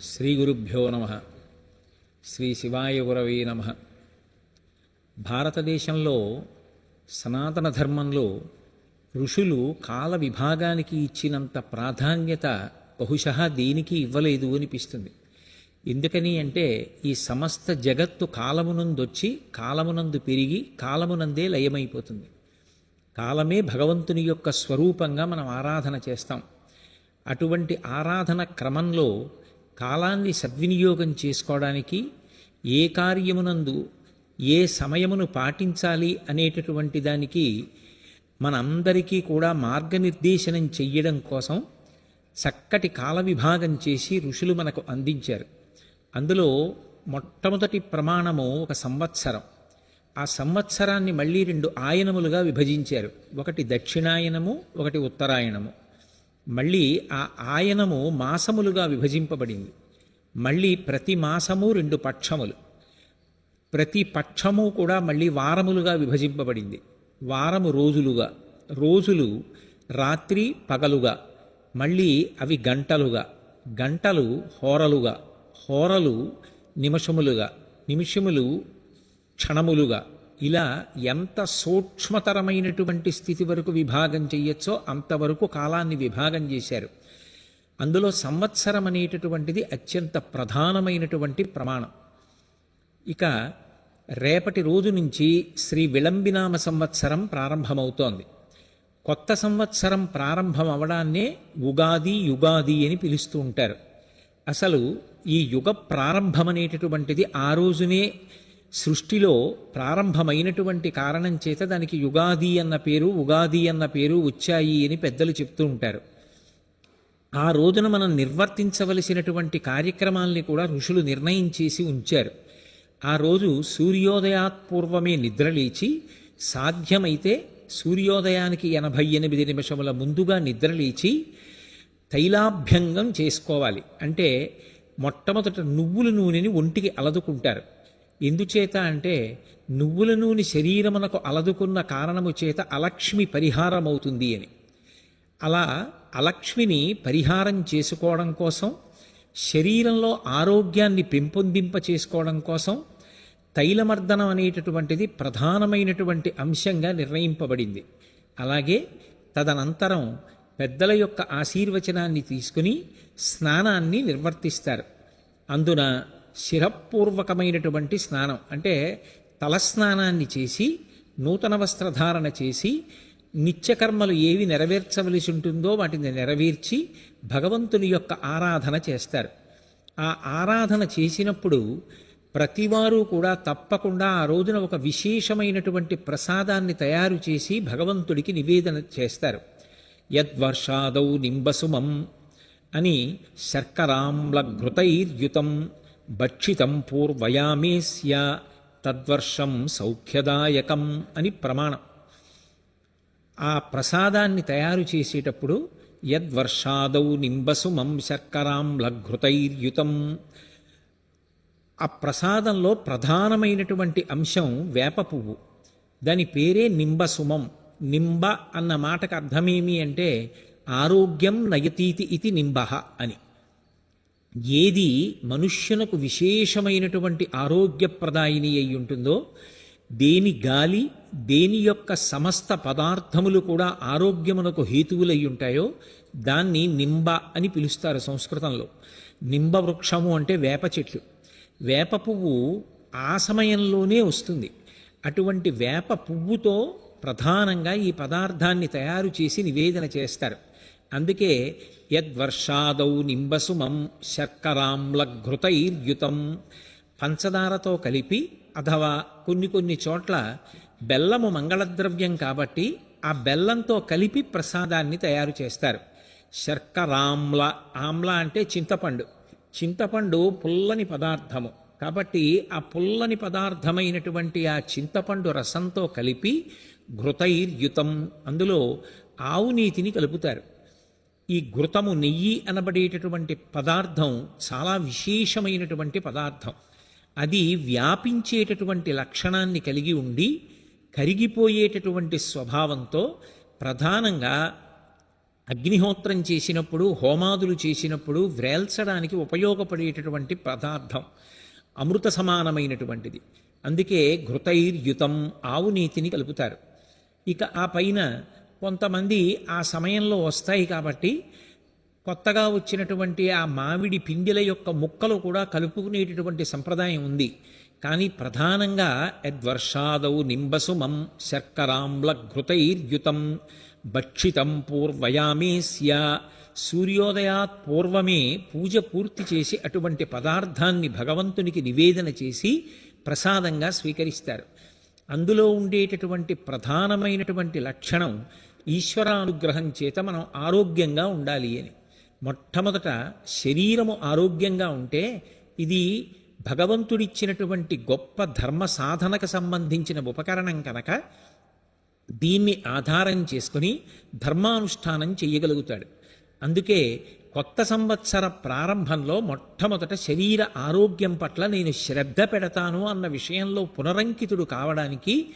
శ్రీ గురుభ్యో నమ. శ్రీ శివాయ గురవే నమ. భారతదేశంలో సనాతన ధర్మంలో ఋషులు కాల విభాగానికి ఇచ్చినంత ప్రాధాన్యత బహుశా దేనికి ఇవ్వలేదు అనిపిస్తుంది. ఎందుకని అంటే ఈ సమస్త జగత్తు కాలమునందొచ్చి కాలమునందు పెరిగి కాలమునందే లయమైపోతుంది. కాలమే భగవంతుని యొక్క స్వరూపంగా మనం ఆరాధన చేస్తాం. అటువంటి ఆరాధన క్రమంలో కాలాన్ని సద్వినియోగం చేసుకోవడానికి ఏ కార్యమునందు ఏ సమయమును పాటించాలి అనేటటువంటి దానికి మనందరికీ కూడా మార్గనిర్దేశనం చెయ్యడం కోసం చక్కటి కాల విభాగం చేసి ఋషులు మనకు అందించారు. అందులో మొట్టమొదటి ప్రమాణము ఒక సంవత్సరం. ఆ సంవత్సరాన్ని మళ్ళీ రెండు ఆయనములుగా విభజించారు. ఒకటి దక్షిణాయనము ఒకటి ఉత్తరాయణము మళ్ళీ ఆ ఆయనము మాసములుగా విభజింపబడింది. మళ్ళీ ప్రతి మాసము రెండు పక్షములు. ప్రతి పక్షము కూడా మళ్ళీ వారములుగా విభజింపబడింది. వారము రోజులుగా. రోజులు రాత్రి పగలుగా. మళ్ళీ అవి గంటలుగా. గంటలు హోరలుగా. హోరలు నిమిషములుగా. నిమిషములు క్షణములుగా. ఇలా ఎంత సూక్ష్మతరమైనటువంటి స్థితి వరకు విభాగం చెయ్యొచ్చో అంతవరకు కాలాన్ని విభాగం చేశారు. అందులో సంవత్సరం అనేటటువంటిది అత్యంత ప్రధానమైనటువంటి ప్రమాణం. ఇక రేపటి రోజు నుంచి శ్రీ విళంబినామ సంవత్సరం ప్రారంభమవుతోంది. కొత్త సంవత్సరం ప్రారంభం అవడాన్నే ఉగాది యుగాది అని పిలుస్తూ ఉంటారు. అసలు ఈ యుగ ప్రారంభం అనేటటువంటిది ఆ రోజునే సృష్టిలో ప్రారంభమైనటువంటి కారణం చేత దానికి యుగాది అన్న పేరు ఉగాది అన్న పేరు వచ్చాయి అని పెద్దలు చెప్తూ ఉంటారు. ఆ రోజున మనం నిర్వర్తించవలసినటువంటి కార్యక్రమాల్ని కూడా ఋషులు నిర్ణయం చేసి ఉంచారు. ఆ రోజు సూర్యోదయాత్పూర్వమే నిద్రలేచి సాధ్యమైతే సూర్యోదయానికి ఎనభై ఎనిమిది నిమిషముల ముందుగా నిద్రలేచి తైలాభ్యంగం చేసుకోవాలి. అంటే మొట్టమొదట నువ్వుల నూనెని ఒంటికి అలదుకుంటారు. ఎందుచేత అంటే నువ్వుల నూనె శరీరమునకు అలదుకున్న కారణము చేత అలక్ష్మి పరిహారమవుతుంది అని. అలా అలక్ష్మిని పరిహారం చేసుకోవడం కోసం శరీరంలో ఆరోగ్యాన్ని పెంపొందింప చేసుకోవడం కోసం తైలమర్దనం అనేటటువంటిది ప్రధానమైనటువంటి అంశంగా నిర్ణయింపబడింది. అలాగే తదనంతరం పెద్దల యొక్క ఆశీర్వచనాన్ని తీసుకుని స్నానాన్ని నిర్వర్తిస్తారు. అందున శిరపూర్వకమైనటువంటి స్నానం. అంటే తలస్నానాన్ని చేసి నూతన వస్త్రధారణ చేసి నిత్యకర్మలు ఏవి నెరవేర్చవలసి ఉంటుందో వాటిని నెరవేర్చి భగవంతుని యొక్క ఆరాధన చేస్తారు. ఆ ఆరాధన చేసినప్పుడు ప్రతివారు కూడా తప్పకుండా ఆ రోజున ఒక విశేషమైనటువంటి ప్రసాదాన్ని తయారు చేసి భగవంతుడికి నివేదన చేస్తారు. యద్వర్షాదౌ నింబసుమం అని శర్కరాంలఘృతైర్యుతం భక్షితం పూర్వయామేస్య తద్వర్షం సౌఖ్యదాయకం అని ప్రమాణం. ఆ ప్రసాదాన్ని తయారు చేసేటప్పుడు యద్వర్షాదౌ నింబసుమం శర్కరాం లఘృతైర్యుతం. ఆ ప్రసాదంలో ప్రధానమైనటువంటి అంశం వేప పువ్వు. దాని పేరే నింబసుమం నింబ అన్న మాటకు అర్థమేమి అంటే ఆరోగ్యం నయతీతి ఇది నింబ అని. ఏది మనుష్యునకు విశేషమైనటువంటి ఆరోగ్యప్రదాయిని అయి ఉంటుందో దేని గాలి దేని యొక్క సమస్త పదార్థములు కూడా ఆరోగ్యమునకు హేతువులై ఉంటాయో దాన్ని నింబ అని పిలుస్తారు సంస్కృతంలో. నింబ వృక్షము అంటే వేప చెట్లు. వేప పువ్వు ఆ సమయంలోనే వస్తుంది. అటువంటి వేప పువ్వుతో ప్రధానంగా ఈ పదార్థాన్ని తయారు చేసి నివేదన చేస్తారు. అందుకే యద్వర్షాదౌ నింబసుమం శర్కరాంలఘృతైర్యుతం పంచదారతో కలిపి అథవా కొన్ని కొన్ని చోట్ల బెల్లము మంగళద్రవ్యం కాబట్టి ఆ బెల్లంతో కలిపి ప్రసాదాన్ని తయారు చేస్తారు. శర్కరాంల ఆమ్ల అంటే చింతపండు. చింతపండు పుల్లని పదార్థము. కాబట్టి ఆ పుల్లని పదార్థమైనటువంటి ఆ చింతపండు రసంతో కలిపి ఘృతైర్యుతం. అందులో ఆవు నీతిని కలుపుతారు. ఈ ఘృతము నెయ్యి అనబడేటటువంటి పదార్థం చాలా విశేషమైనటువంటి పదార్థం. అది వ్యాపించేటటువంటి లక్షణాన్ని కలిగి ఉండి కరిగిపోయేటటువంటి స్వభావంతో ప్రధానంగా అగ్నిహోత్రం చేసినప్పుడు హోమాదులు చేసినప్పుడు వ్రేల్చడానికి ఉపయోగపడేటటువంటి పదార్థం. అమృత సమానమైనటువంటిది. అందుకే ఘృతైర్యుతం ఆవు నీతిని కలుపుతారు. ఇక ఆ పైన కొంతమంది ఆ సమయంలో వస్తాయి కాబట్టి కొత్తగా వచ్చినటువంటి ఆ మామిడి పిండిల యొక్క ముక్కలు కూడా కలుపుకునేటటువంటి సంప్రదాయం ఉంది. కానీ ప్రధానంగా యద్వర్షాదౌ నింబసుమం శర్కరాంల ఘృతైర్యుతం భక్షితం పూర్వయామేస్య సూర్యోదయాత్ పూర్వమే పూజ పూర్తి చేసి అటువంటి పదార్థాన్ని భగవంతునికి నివేదన చేసి ప్రసాదంగా స్వీకరిస్తారు. అందులో ఉండేటటువంటి ప్రధానమైనటువంటి లక్షణం ఈశ్వరానుగ్రహం చేత మనం ఆరోగ్యంగా ఉండాలి అని. మొట్టమొదట శరీరము ఆరోగ్యంగా ఉంటే ఇది భగవంతుడిచ్చినటువంటి గొప్ప ధర్మ సాధనకు సంబంధించిన ఉపకరణం కనుక దీన్ని ఆధారం చేసుకుని ధర్మానుష్ఠానం చేయగలుగుతాడు. అందుకే కొత్త సంవత్సర ప్రారంభంలో మొట్టమొదట శరీర ఆరోగ్యం పట్ల నేను శ్రద్ధ పెడతాను అన్న విషయంలో పునరంకితుడు కావడానికి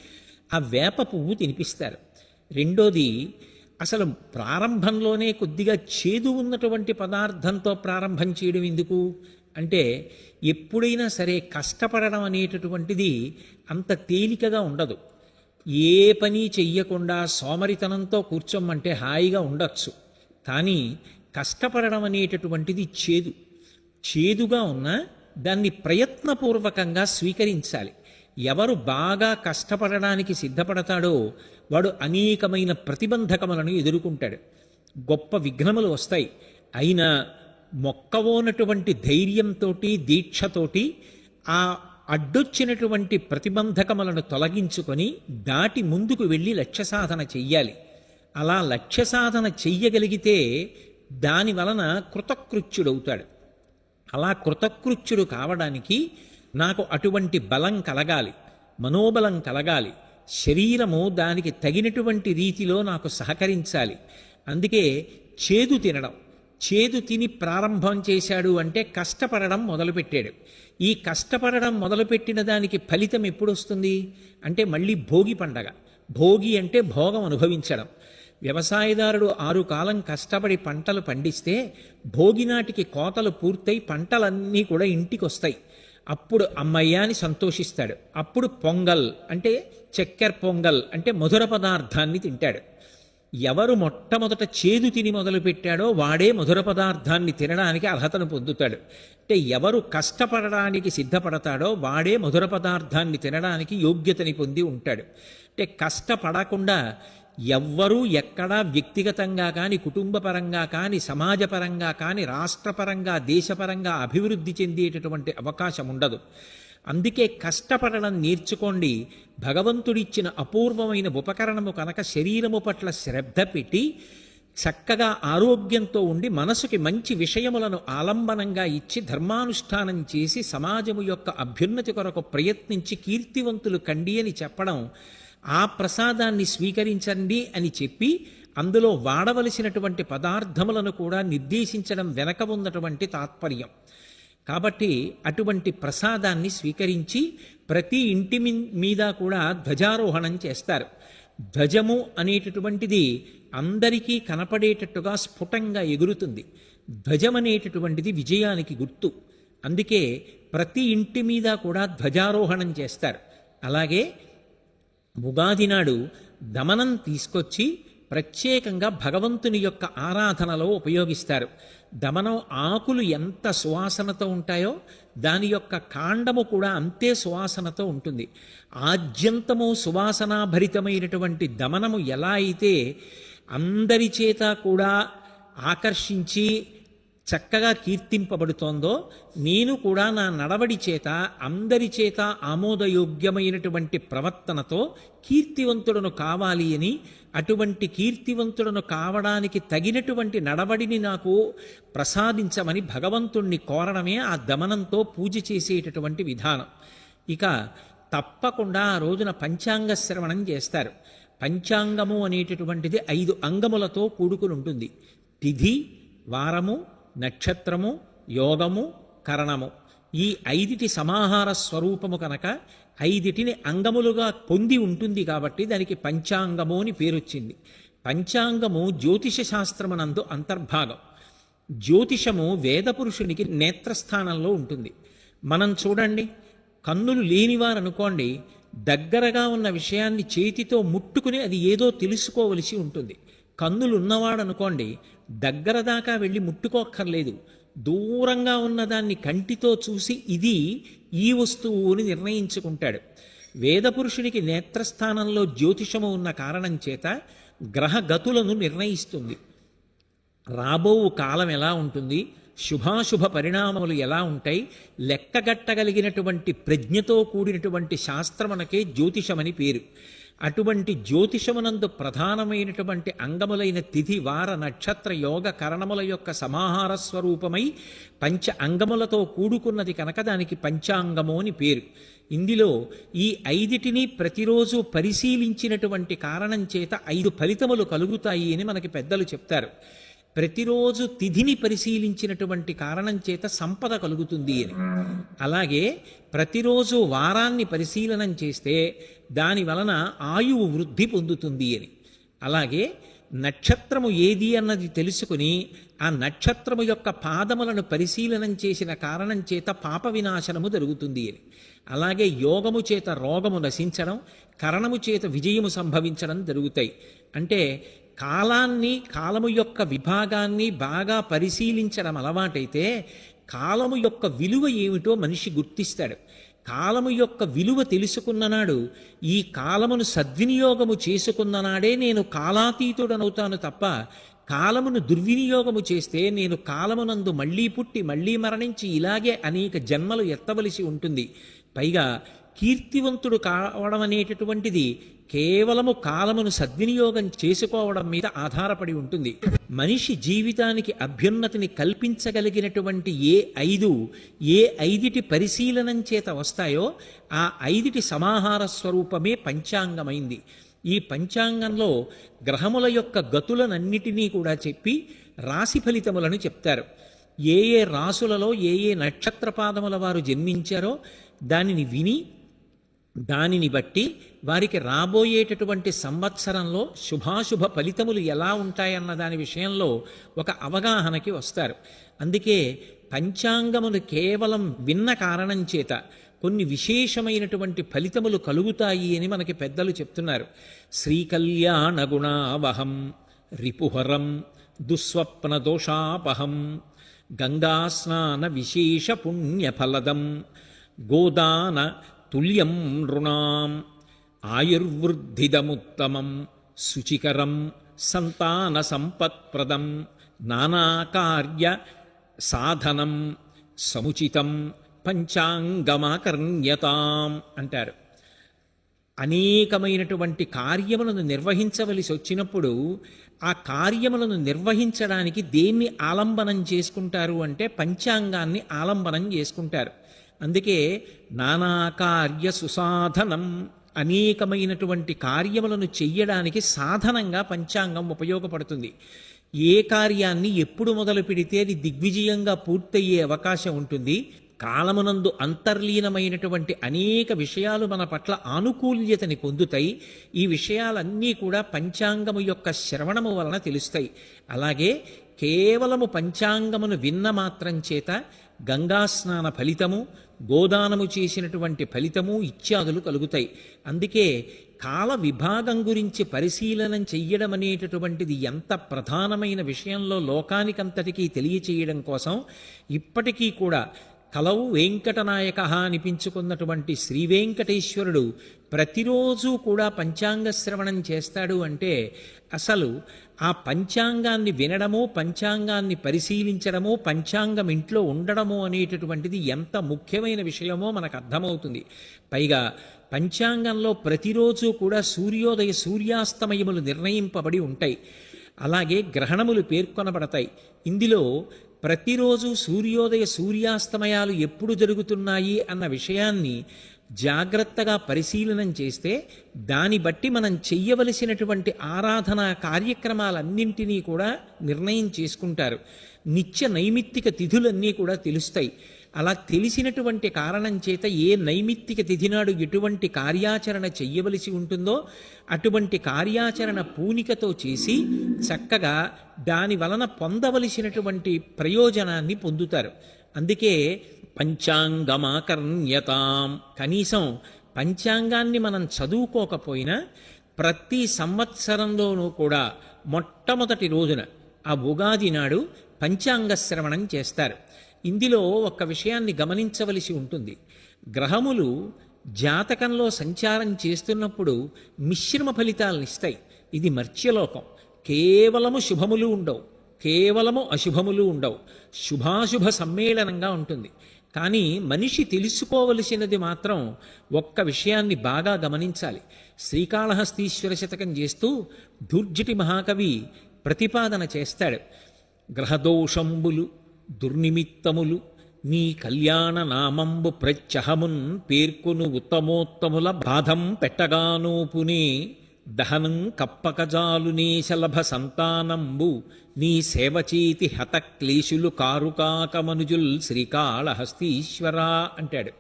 ఆ వేప పువ్వు తినిపిస్తారు. రెండోది అసలు ప్రారంభంలోనే కొద్దిగా చేదు ఉన్నటువంటి పదార్థంతో ప్రారంభం చేయడం ఎందుకు? అంటే ఎప్పుడైనా సరే కష్టపడడం అనేటటువంటిది అంత తేలికగా ఉండదు. ఏ పని చెయ్యకుండా సోమరితనంతో కూర్చోమంటే హాయిగా ఉండొచ్చు. కానీ కష్టపడడం అనేటటువంటిది చేదు. చేదుగా ఉన్నా దాన్ని ప్రయత్నపూర్వకంగా స్వీకరించాలి. ఎవరు బాగా కష్టపడడానికి సిద్ధపడతాడో వాడు అనేకమైన ప్రతిబంధకములను ఎదుర్కొంటాడు. గొప్ప విఘ్నములు వస్తాయి. అయినా మొక్కవోనటువంటి ధైర్యంతో దీక్షతోటి ఆ అడ్డొచ్చినటువంటి ప్రతిబంధకములను తొలగించుకొని దాటి ముందుకు వెళ్ళి లక్ష్య సాధన చెయ్యాలి. అలా లక్ష్య సాధన చెయ్యగలిగితే దాని వలన కృతకృత్యుడవుతాడు. అలా కృతకృత్యుడు కావడానికి నాకు అటువంటి బలం కలగాలి మనోబలం కలగాలి శరీరము దానికి తగినటువంటి రీతిలో నాకు సహకరించాలి. అందుకే చేదు తినడం చేదు తిని ప్రారంభం చేశాడు అంటే కష్టపడడం మొదలుపెట్టాడు. ఈ కష్టపడడం మొదలుపెట్టిన దానికి ఫలితం ఎప్పుడు వస్తుంది అంటే మళ్ళీ భోగి పండగ. భోగి అంటే భోగం అనుభవించడం. వ్యవసాయదారుడు ఆరు కాలం కష్టపడి పంటలు పండిస్తే భోగి నాటికి కోతలు పూర్తయి పంటలన్నీ కూడా ఇంటికి వస్తాయి అప్పుడు అమ్మయ్య అని సంతోషిస్తాడు. అప్పుడు పొంగల్ అంటే చక్కెర పొంగల్ అంటే మధుర పదార్థాన్ని తింటాడు. ఎవరు మొట్టమొదట చేదు తిని మొదలుపెట్టాడో వాడే మధుర పదార్థాన్ని తినడానికి అర్హతను పొందుతాడు. అంటే ఎవరు కష్టపడడానికి సిద్ధపడతాడో వాడే మధుర పదార్థాన్ని తినడానికి యోగ్యతని పొంది ఉంటాడు. అంటే కష్టపడకుండా ఎవ్వరూ ఎక్కడా వ్యక్తిగతంగా కానీ కుటుంబపరంగా కానీ సమాజపరంగా కానీ రాష్ట్రపరంగా దేశపరంగా అభివృద్ధి చెందేటటువంటి అవకాశం ఉండదు. అందుకే కష్టపడడం నేర్చుకోండి. భగవంతుడిచ్చిన అపూర్వమైన ఉపకరణము కనుక శరీరము పట్ల శ్రద్ధ పెట్టి చక్కగా ఆరోగ్యంతో ఉండి మనసుకి మంచి విషయములను ఆలంబనంగా ఇచ్చి ధర్మానుష్ఠానం చేసి సమాజము యొక్క అభ్యున్నతి కొరకు ప్రయత్నించి కీర్తివంతులు కండి అని చెప్పడం ఆ ప్రసాదాన్ని స్వీకరించండి అని చెప్పి అందులో వాడవలసినటువంటి పదార్థములను కూడా నిర్దేశించడం వెనక ఉన్నటువంటి తాత్పర్యం. కాబట్టి అటువంటి ప్రసాదాన్ని స్వీకరించి ప్రతి ఇంటి మీద కూడా ధ్వజారోహణం చేస్తారు. ధ్వజము అనేటటువంటిది అందరికీ కనపడేటట్టుగా స్ఫుటంగా ఎగురుతుంది. ధ్వజం అనేటటువంటిది విజయానికి గుర్తు. అందుకే ప్రతి ఇంటి మీద కూడా ధ్వజారోహణం చేస్తారు. అలాగే ఉగాది నాడు దమనం తీసుకొచ్చి ప్రత్యేకంగా భగవంతుని యొక్క ఆరాధనలో ఉపయోగిస్తారు. దమనం ఆకులు ఎంత సువాసనతో ఉంటాయో దాని యొక్క కాండము కూడా అంతే సువాసనతో ఉంటుంది. ఆద్యంతము సువాసనాభరితమైనటువంటి దమనము ఎలా అయితే అందరి చేత కూడా ఆకర్షించి చక్కగా కీర్తింపబడుతోందో నేను కూడా నా నడవడి చేత అందరి చేత ఆమోదయోగ్యమైనటువంటి ప్రవర్తనతో కీర్తివంతుడను కావాలి అని అటువంటి కీర్తివంతుడను కావడానికి తగినటువంటి నడవడిని నాకు ప్రసాదించమని భగవంతుణ్ణి కోరడమే ఆ దమనంతో పూజ చేసేటటువంటి విధానం. ఇక తప్పకుండా ఆ రోజున పంచాంగ శ్రవణం చేస్తారు. పంచాంగము అనేటటువంటిది ఐదు అంగములతో కూడుకుని ఉంటుంది తిథి వారము నక్షత్రము యోగము కరణము. ఈ ఐదిటి సమాహార స్వరూపము కనుక ఐదిటిని అంగములుగా పొంది ఉంటుంది కాబట్టి దానికి పంచాంగము అని పేరొచ్చింది. పంచాంగము జ్యోతిష శాస్త్రమునందు అంతర్భాగం. జ్యోతిషము వేదపురుషునికి నేత్రస్థానంలో ఉంటుంది. మనం చూడండి కన్నులు లేనివారు అనుకోండి దగ్గరగా ఉన్న విషయాన్ని చేతితో ముట్టుకుని అది ఏదో తెలుసుకోవలసి ఉంటుంది. కన్నులు ఉన్నవాడనుకోండి దగ్గర దాకా వెళ్ళి ముట్టుకోక్కర్లేదు. దూరంగా ఉన్నదాన్ని కంటితో చూసి ఇది ఈ వస్తువు అని నిర్ణయించుకుంటాడు వేదపురుషుడికి నేత్రస్థానంలో జ్యోతిషము ఉన్న కారణం చేత గ్రహగతులను నిర్ణయిస్తుంది. రాబో కాలం ఎలా ఉంటుంది? శుభాశుభ పరిణామములు ఎలా ఉంటాయి? లెక్కగట్టగలిగినటువంటి ప్రజ్ఞతో కూడినటువంటి శాస్త్రమునకే జ్యోతిషమని పేరు. అటువంటి జ్యోతిషమునందు ప్రధానమైనటువంటి అంగములైన తిథి వార నక్షత్ర యోగ కరణముల యొక్క సమాహార స్వరూపమై పంచ అంగములతో కూడుకున్నది కనుక దానికి పంచాంగము అని పేరు. ఇందులో ఈ ఐదిటిని ప్రతిరోజు పరిశీలించినటువంటి కారణం చేత ఐదు ఫలితములు కలుగుతాయి అని మనకి పెద్దలు చెప్తారు. ప్రతిరోజు తిథిని పరిశీలించినటువంటి కారణం చేత సంపద కలుగుతుంది అని. అలాగే ప్రతిరోజు వారాన్ని పరిశీలనం చేస్తే దాని వలన ఆయువు వృద్ధి పొందుతుంది అని. అలాగే నక్షత్రము ఏది అన్నది తెలుసుకుని ఆ నక్షత్రము యొక్క పాదములను పరిశీలనం చేసిన కారణం చేత పాప వినాశనము జరుగుతుంది అని. అలాగే యోగము చేత రోగము నశించడం కరణము చేత విజయము సంభవించడం జరుగుతాయి. అంటే కాలాన్ని కాలము యొక్క విభాగాన్ని బాగా పరిశీలించడం అలవాటైతే కాలము యొక్క విలువ ఏమిటో మనిషి గుర్తిస్తాడు. కాలము యొక్క విలువ తెలుసుకున్ననాడు ఈ కాలమును సద్వినియోగము చేసుకున్ననాడే నేను కాలాతీతుడనవుతాను తప్ప కాలమును దుర్వినియోగము చేస్తే నేను కాలమునందు మళ్ళీ పుట్టి మళ్ళీ మరణించి ఇలాగే అనేక జన్మలు ఎత్తవలసి ఉంటుంది. పైగా కీర్తివంతుడు కావడం అనేటటువంటిది కేవలము కాలమును సద్వినియోగం చేసుకోవడం మీద ఆధారపడి ఉంటుంది. మనిషి జీవితానికి అభ్యున్నతిని కల్పించగలిగినటువంటి ఏ ఐదు ఏ ఐదిటి పరిశీలనం చేత వస్తాయో ఆ ఐదిటి సమాహార స్వరూపమే పంచాంగమైంది. ఈ పంచాంగంలో గ్రహముల యొక్క గతులనన్నిటినీ కూడా చెప్పి రాశి ఫలితములను చెప్తారు. ఏ ఏ రాసులలో ఏ ఏ నక్షత్రపాదముల వారు జన్మించారో దానిని విని దానిని బట్టి వారికి రాబోయేటటువంటి సంవత్సరంలో శుభాశుభ ఫలితములు ఎలా ఉంటాయన్న దాని విషయంలో ఒక అవగాహనకి వస్తారు. అందుకే పంచాంగములు కేవలం విన్న కారణం చేత కొన్ని విశేషమైనటువంటి ఫలితములు కలుగుతాయి అని మనకి పెద్దలు చెప్తున్నారు. శ్రీకళ్యాణ గుణావహం రిపుహరం దుస్వప్న దోషాపహం గంగాస్నాన విశేష పుణ్యఫలదం గోదాన తుల్యం నృణాం ఆయుర్వృద్ధిదముత్తమం శుచికరం సంతాన సంపత్ప్రదం నానాకార్య సాధనం సముచితం పంచాంగమాకర్ణ్యతాం అంటారు. అనేకమైనటువంటి కార్యములను నిర్వహించవలసి వచ్చినప్పుడు ఆ కార్యములను నిర్వహించడానికి దేన్ని ఆలంబనం చేసుకుంటారు అంటే పంచాంగాన్ని ఆలంబనం చేసుకుంటారు. అందుకే నానాకార్య సుసాధనం అనేకమైనటువంటి కార్యములను చెయ్యడానికి సాధనంగా పంచాంగం ఉపయోగపడుతుంది. ఏ కార్యాన్ని ఎప్పుడు మొదలు పెడితే అది దిగ్విజయంగా పూర్తయ్యే అవకాశం ఉంటుంది. కాలమునందు అంతర్లీనమైనటువంటి అనేక విషయాలు మన పట్ల ఆనుకూల్యతని పొందుతాయి. ఈ విషయాలన్నీ కూడా పంచాంగము యొక్క శ్రవణము వలన తెలుస్తాయి. అలాగే కేవలము పంచాంగమును విన్న మాత్రం చేత గంగా స్నాన ఫలితము గోదానము చేసినటువంటి ఫలితము ఇత్యాదులు కలుగుతాయి. అందుకే కాల విభాగం గురించి పరిశీలనం చెయ్యడం అనేటటువంటిది ఎంత ప్రధానమైన విషయంలో లోకానికంతటికీ తెలియచేయడం కోసం ఇప్పటికీ కూడా కలవు వెంకటనాయక అనిపించుకున్నటువంటి శ్రీ వెంకటేశ్వరుడు ప్రతిరోజు కూడా పంచాంగ శ్రవణం చేస్తాడు అంటే అసలు ఆ పంచాంగాన్ని వినడము పంచాంగాన్ని పరిశీలించడము పంచాంగం ఇంట్లో ఉండడము అనేటటువంటిది ఎంత ముఖ్యమైన విషయమో మనకు అర్థమవుతుంది. పైగా పంచాంగంలో ప్రతిరోజు కూడా సూర్యోదయ సూర్యాస్తమయములు నిర్ణయింపబడి ఉంటాయి. అలాగే గ్రహణములు పేర్కొనబడతాయి. ఇందులో ప్రతిరోజు సూర్యోదయ సూర్యాస్తమయాలు ఎప్పుడు జరుగుతున్నాయి అన్న విషయాన్ని జాగ్రత్తగా పరిశీలనం చేస్తే దాన్ని బట్టి మనం చెయ్యవలసినటువంటి ఆరాధనా కార్యక్రమాలన్నింటినీ కూడా నిర్ణయం చేసుకుంటారు. నిత్య నైమిత్తిక తిథులన్నీ కూడా తెలుస్తాయి. అలా తెలిసినటువంటి కారణం చేత ఏ నైమిత్తిక తిథి నాడు ఎటువంటి కార్యాచరణ చెయ్యవలసి ఉంటుందో అటువంటి కార్యాచరణ పూనికతో చేసి చక్కగా దాని వలన పొందవలసినటువంటి ప్రయోజనాన్ని పొందుతారు. అందుకే పంచాంగమాకర్ణ్యతాం. కనీసం పంచాంగాన్ని మనం చదువుకోకపోయినా ప్రతి సంవత్సరంలోనూ కూడా మొట్టమొదటి రోజున ఆ ఉగాది నాడు పంచాంగ శ్రవణం చేస్తారు. ఇందులో ఒక విషయాన్ని గమనించవలసి ఉంటుంది. గ్రహములు జాతకంలో సంచారం చేస్తున్నప్పుడు మిశ్రమ ఫలితాలను ఇస్తాయి. ఇది మర్త్యలోకం. కేవలము శుభములు ఉండవు. కేవలము అశుభములు ఉండవు. శుభాశుభ సమ్మేళనంగా ఉంటుంది. కానీ మనిషి తెలుసుకోవలసినది మాత్రం ఒక్క విషయాన్ని బాగా గమనించాలి. శ్రీకాళహస్తీశ్వర శతకం చేస్తూ దుర్జటి మహాకవి ప్రతిపాదన చేస్తాడు. గ్రహదోషంబులు దుర్నిమిత్తములు నీ కళ్యాణ నామంబు ప్రత్యహమున్ పేర్కొను ఉత్తమోత్తముల బాధం పెట్టగానూపునే దహనం కప్పకజాలునేశలభ సంతానంబు నీ సేవచీతి హత కారుకాక కారుకాకమనుజుల్ శ్రీకాళహస్తీశ్వరా అంటాడు.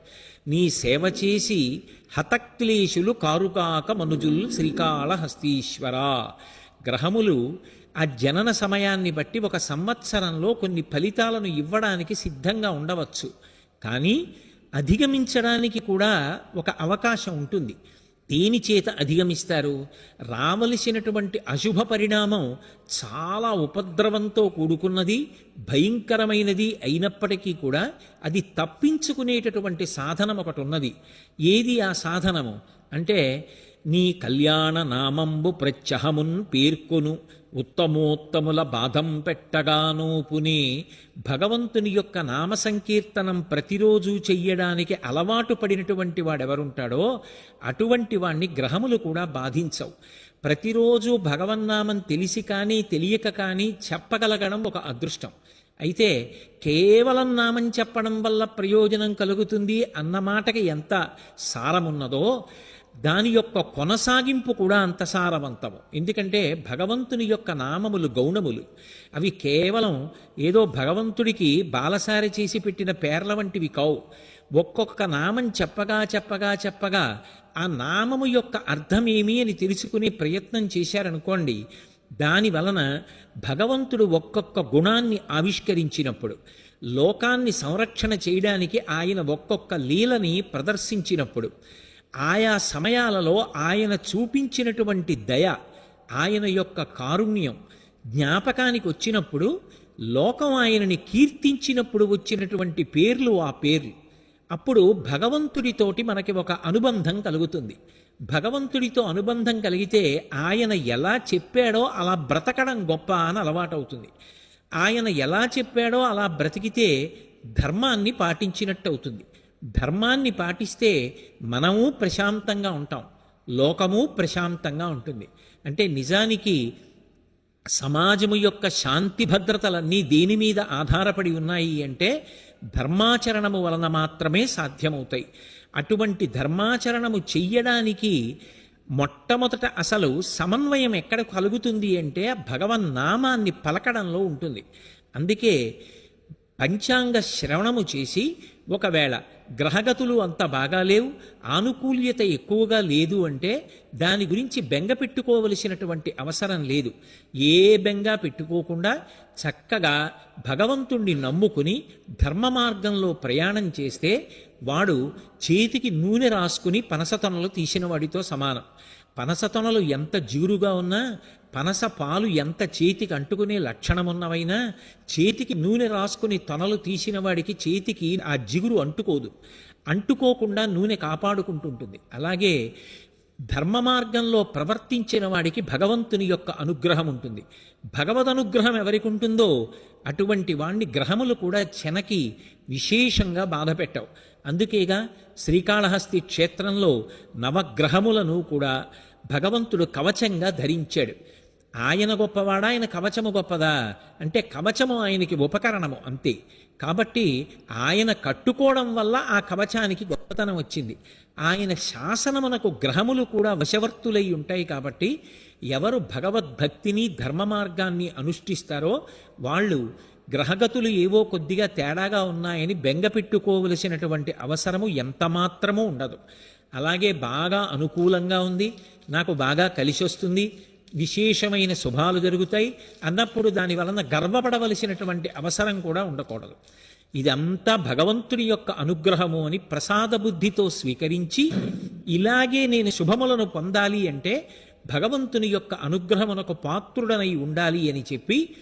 నీ సేవ చేసి హతక్లేశులు కారుకాక మనుజుల్ శ్రీకాళహస్తీశ్వరా. గ్రహములు ఆ జనన సమయాన్ని బట్టి ఒక సంవత్సరంలో కొన్ని ఫలితాలను ఇవ్వడానికి సిద్ధంగా ఉండవచ్చు. కానీ అధిగమించడానికి కూడా ఒక అవకాశం ఉంటుంది. దేని చేత అధిగమిస్తారు? రావలసినటువంటి అశుభ పరిణామం చాలా ఉపద్రవంతో కూడుకున్నది భయంకరమైనది అయినప్పటికీ కూడా అది తప్పించుకునేటటువంటి సాధనం ఒకటి ఉన్నది. ఏది ఆ సాధనము? అంటే నీ కళ్యాణ నామంబు ప్రత్యహమున్ పేర్కొను ఉత్తమోత్తముల బాధం పెట్టగానూపుని భగవంతుని యొక్క నామ సంకీర్తనం ప్రతిరోజు చెయ్యడానికి అలవాటు పడినటువంటి వాడెవరుంటాడో అటువంటి వాణ్ణి గ్రహములు కూడా బాధించవు. ప్రతిరోజు భగవన్నామం తెలిసి కానీ తెలియక కానీ చెప్పగలగడం ఒక అదృష్టం. అయితే కేవలం నామం చెప్పడం వల్ల ప్రయోజనం కలుగుతుంది అన్న మాటకి ఎంత సారమున్నదో దాని యొక్క కొనసాగింపు కూడా అంత సారవంతము. ఎందుకంటే భగవంతుని యొక్క నామములు గౌణములు అవి కేవలం ఏదో భగవంతుడికి బాలసారి చేసి పెట్టిన పేర్ల వంటివి కావు. ఒక్కొక్క నామం చెప్పగా చెప్పగా చెప్పగా ఆ నామము యొక్క అర్థమేమి అని తెలుసుకునే ప్రయత్నం చేశారనుకోండి దాని వలన భగవంతుడు ఒక్కొక్క గుణాన్ని ఆవిష్కరించినప్పుడు లోకాన్ని సంరక్షణ చేయడానికి ఆయన ఒక్కొక్క లీలని ప్రదర్శించినప్పుడు ఆయా సమయాలలో ఆయన చూపించినటువంటి దయ ఆయన యొక్క కారుణ్యం జ్ఞాపకానికి వచ్చినప్పుడు లోకం ఆయనని కీర్తించినప్పుడు వచ్చినటువంటి పేర్లు ఆ పేర్లు. అప్పుడు భగవంతుడితోటి మనకి ఒక అనుబంధం కలుగుతుంది. భగవంతుడితో అనుబంధం కలిగితే ఆయన ఎలా చెప్పాడో అలా బ్రతకడం గొప్ప అని అలవాటవుతుంది. ఆయన ఎలా చెప్పాడో అలా బ్రతికితే ధర్మాన్ని పాటించినట్టు అవుతుంది ధర్మాన్ని పాటిస్తే మనము ప్రశాంతంగా ఉంటాం లోకము ప్రశాంతంగా ఉంటుంది. అంటే నిజానికి సమాజము యొక్క శాంతి భద్రతలన్నీ దేని మీద ఆధారపడి ఉన్నాయి అంటే ధర్మాచరణము వలన మాత్రమే సాధ్యమవుతాయి. అటువంటి ధర్మాచరణము చెయ్యడానికి మొట్టమొదట అసలు సమన్వయం ఎక్కడ కలుగుతుంది అంటే భగవన్నామాన్ని పలకడంలో ఉంటుంది. అందుకే పంచాంగ శ్రవణము చేసి ఒకవేళ గ్రహగతులు అంత బాగా లేవు ఆనుకూల్యత ఎక్కువగా లేదు అంటే దాని గురించి బెంగ పెట్టుకోవలసినటువంటి అవసరం లేదు. ఏ బెంగ పెట్టుకోకుండా చక్కగా భగవంతుణ్ణి నమ్ముకుని ధర్మ మార్గంలో ప్రయాణం చేస్తే వాడు చేతికి నూనె రాసుకుని పనసతనలు తీసిన వాడితో సమానం. పనసతనలు ఎంత జీరుగా ఉన్నా పనస పాలు ఎంత చేతికి అంటుకునే లక్షణమున్నవైనా చేతికి నూనె రాసుకుని తొనలు తీసిన వాడికి చేతికి ఆ జిగురు అంటుకోదు. అంటుకోకుండా నూనె కాపాడుకుంటుంటుంది. అలాగే ధర్మ మార్గంలో ప్రవర్తించిన వాడికి భగవంతుని యొక్క అనుగ్రహం ఉంటుంది. భగవద్ అనుగ్రహం ఎవరికి ఉంటుందో అటువంటి వాణ్ణి గ్రహములు కూడా చెనకి విశేషంగా బాధ పెట్టావు. అందుకేగా శ్రీకాళహస్తి క్షేత్రంలో నవగ్రహములను కూడా భగవంతుడు కవచంగా ధరించాడు. ఆయన గొప్పవాడా? ఆయన కవచము గొప్పదా? అంటే కవచము ఆయనకి ఉపకరణము అంతే. కాబట్టి ఆయన కట్టుకోవడం వల్ల ఆ కవచానికి గొప్పతనం వచ్చింది. ఆయన శాసనమునకు గ్రహములు కూడా వశవర్తులై ఉంటాయి కాబట్టి ఎవరు భగవద్భక్తిని ధర్మ మార్గాన్ని అనుష్ఠిస్తారో వాళ్ళు గ్రహగతులు ఏవో కొద్దిగా తేడాగా ఉన్నాయని బెంగ పెట్టుకోవలసినటువంటి అవసరము ఎంత మాత్రమూ ఉండదు. అలాగే బాగా అనుకూలంగా ఉంది. నాకు బాగా కలిసి వస్తుంది విశేషమైన శుభాలు జరుగుతాయి. అన్నప్పుడు దాని వలన గర్వపడవలసినటువంటి అవసరం కూడా ఉండకూడదు. ఇదంతా భగవంతుడి యొక్క అనుగ్రహము అని ప్రసాద బుద్ధితో స్వీకరించి ఇలాగే నేను శుభములను పొందాలి అంటే భగవంతుని యొక్క అనుగ్రహమునకు పాత్రుడనై ఉండాలి అని చెప్పి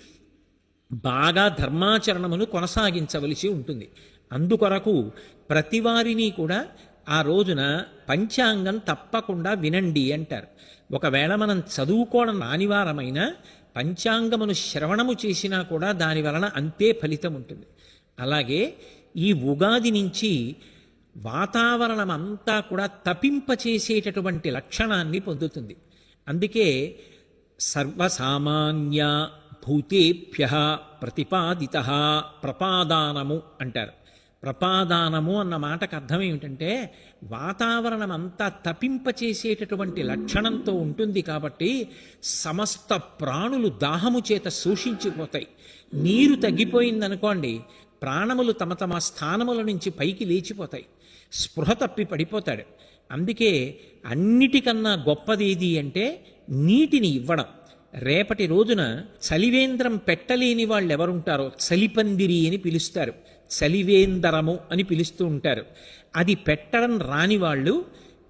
బాగా ధర్మాచరణమును కొనసాగించవలసి ఉంటుంది. అందుకొరకు ప్రతివారిని కూడా ఆ రోజున పంచాంగం తప్పకుండా వినండి అంటారు. ఒకవేళ మనం చదువుకోవడం రానివారమైనా పంచాంగమును శ్రవణము చేసినా కూడా దాని వలన అంతే ఫలితం ఉంటుంది. అలాగే ఈ ఉగాది నుంచి వాతావరణం అంతా కూడా తపింపచేసేటటువంటి లక్షణాన్ని పొందుతుంది. అందుకే సర్వసామాన్య భూతేభ్య ప్రతిపాదిత ప్రపాదానము అంటారు. ప్రపాదానము అన్న మాటకు అర్థం ఏమిటంటే వాతావరణం అంతా తపింపచేసేటటువంటి లక్షణంతో ఉంటుంది కాబట్టి సమస్త ప్రాణులు దాహము చేత శోషించిపోతాయి. నీరు తగ్గిపోయిందనుకోండి ప్రాణములు తమ తమ స్థానముల నుంచి పైకి లేచిపోతాయి. స్పృహ తప్పి పడిపోతాడు. అందుకే అన్నిటికన్నా గొప్పది ఏది అంటే నీటిని ఇవ్వడం. రేపటి రోజున చలివేంద్రం పెట్టలేని వాళ్ళు ఎవరుంటారో చలిపందిరి అని పిలుస్తారు. చలివేందరము అని పిలుస్తూ ఉంటారు. అది పెట్టడం రాని వాళ్ళు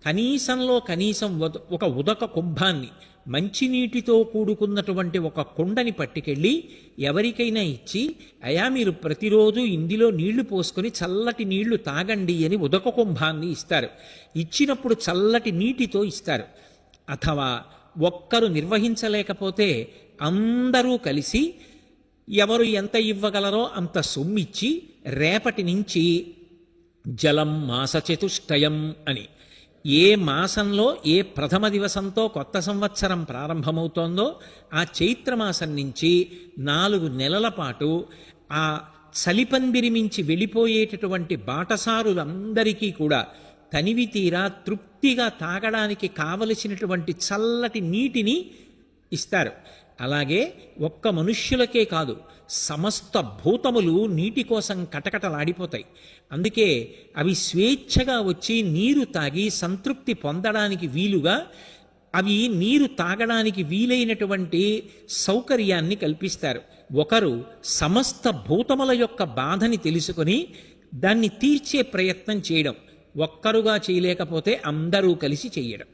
కనీసంలో కనీసం ఉద- ఒక ఉదక కుంభాన్ని మంచినీటితో కూడుకున్నటువంటి ఒక కుండని పట్టుకెళ్ళి ఎవరికైనా ఇచ్చి అయా మీరు ప్రతిరోజు ఇందులో నీళ్ళు పోసుకొని చల్లటి నీళ్ళు తాగండి అని ఉదక కుంభాన్ని ఇస్తారు. ఇచ్చినప్పుడు చల్లటి నీటితో ఇస్తారు. అథవా ఒక్కరు నిర్వహించలేకపోతే అందరూ కలిసి ఎవరు ఎంత ఇవ్వగలరో అంత సొమ్మిచ్చి రేపటి నుంచి జలం మాసచతుష్టయం అని. ఏ మాసంలో ఏ ప్రథమ దివసంతో కొత్త సంవత్సరం ప్రారంభమవుతోందో ఆ చైత్రమాసం నుంచి నాలుగు నెలల పాటు ఆ చలిపందిరిమించి వెళ్ళిపోయేటటువంటి బాటసారులందరికీ కూడా తనివి తీరా తృప్తిగా తాగడానికి కావలసినటువంటి చల్లటి నీటిని ఇస్తారు. అలాగే ఒక్క మనుష్యులకే కాదు సమస్త భూతములు నీటి కోసం కటకటలాడిపోతాయి. అందుకే అవి స్వేచ్ఛగా వచ్చి నీరు తాగి సంతృప్తి పొందడానికి వీలుగా అవి నీరు తాగడానికి వీలైనటువంటి సౌకర్యాన్ని కల్పిస్తారు. ఒకరు సమస్త భూతముల యొక్క బాధని తెలుసుకొని దాన్ని తీర్చే ప్రయత్నం చేయడం ఒక్కరుగా చేయలేకపోతే అందరూ కలిసి చేయడం.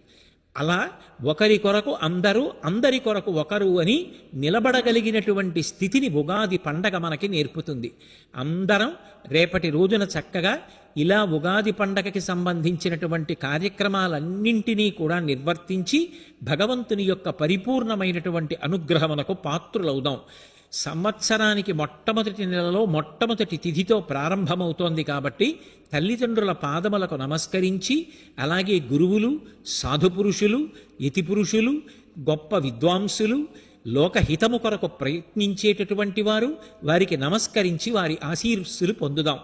అలా ఒకరి కొరకు అందరూ అందరి కొరకు ఒకరు అని నిలబడగలిగినటువంటి స్థితిని ఉగాది పండగ మనకి నేర్పుతుంది. అందరం రేపటి రోజున చక్కగా ఇలా ఉగాది పండగకి సంబంధించినటువంటి కార్యక్రమాలన్నింటినీ కూడా నిర్వర్తించి భగవంతుని యొక్క పరిపూర్ణమైనటువంటి అనుగ్రహమునకు పాత్రులవుదాం. సంవత్సరానికి మొట్టమొదటి నెలలో మొట్టమొదటి తిథితో ప్రారంభమవుతోంది కాబట్టి తల్లిదండ్రుల పాదములకు నమస్కరించి అలాగే గురువులు సాధుపురుషులు యతిపురుషులు గొప్ప విద్వాంసులు లోకహితము కొరకు ప్రయత్నించేటటువంటి వారు వారికి నమస్కరించి వారి ఆశీర్సులు పొందుదాం.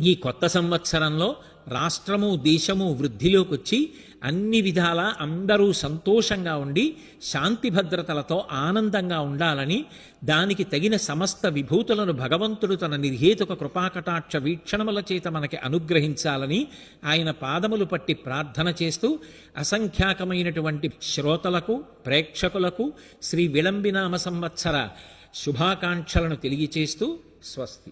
ఈ కొత్త సంవత్సరంలో రాష్ట్రము దేశము వృద్ధిలోకి వచ్చి అన్ని విధాలా అందరూ సంతోషంగా ఉండి శాంతి భద్రతలతో ఆనందంగా ఉండాలని దానికి తగిన సమస్త విభూతులను భగవంతుడు తన నిర్హేతుక కృపాకటాక్ష వీక్షణముల చేత మనకి అనుగ్రహించాలని ఆయన పాదములు పట్టి ప్రార్థన చేస్తూ అసంఖ్యాకమైనటువంటి శ్రోతలకు ప్రేక్షకులకు శ్రీ విళంబినామ సంవత్సర శుభాకాంక్షలను తెలియచేస్తూ స్వస్తి.